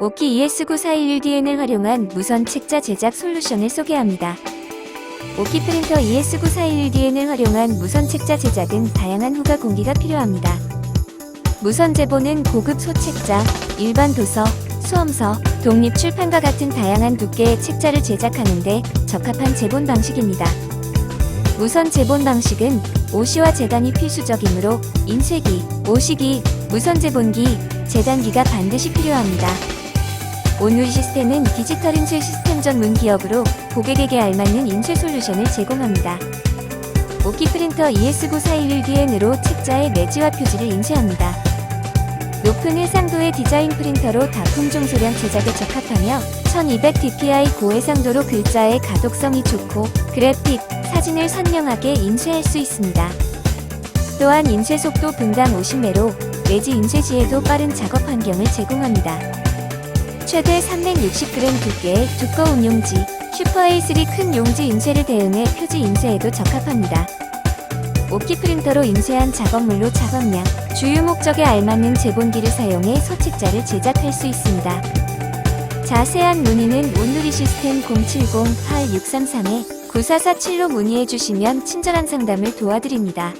오키 E ES9411DN을 활용한 무선 책자 제작 솔루션을 소개합니다. 오키 프린터 E ES9411DN을 활용한 무선 책자 제작은 다양한 후가 공기가 필요합니다. 무선 제보는 고급 소책자, 일반 도서, 수험서, 독립 출판과 같은 다양한 두께의 책자를 제작하는데 적합한 제본 방식입니다. 무선 제본 방식은 오시와 재단이 필수적이므로 인쇄기, 오시기, 무선 제본기, 재단기가 반드시 필요합니다. 온누리 시스템은 디지털 인쇄 시스템 전문 기업으로 고객에게 알맞는 인쇄 솔루션을 제공합니다. 오키 프린터 E ES9411DN으로 책자의 매지와 표지를 인쇄합니다. 높은 해상도의 디자인 프린터로 다품 중소량 제작에 적합하며 1200dpi 고해상도로 글자의 가독성이 좋고 그래픽, 사진을 선명하게 인쇄할 수 있습니다. 또한 인쇄 속도 분당 50매로 매지 인쇄 시에도 빠른 작업 환경을 제공합니다. 최대 360g 두께의 두꺼운 용지, 슈퍼 A3 큰 용지 인쇄를 대응해 표지 인쇄에도 적합합니다. 오키 프린터로 인쇄한 작업물로 작업량, 주요 목적에 알맞는 제본기를 사용해 서책자를 제작할 수 있습니다. 자세한 문의는 온누리 시스템 070-8633-9447로 문의해 주시면 친절한 상담을 도와드립니다.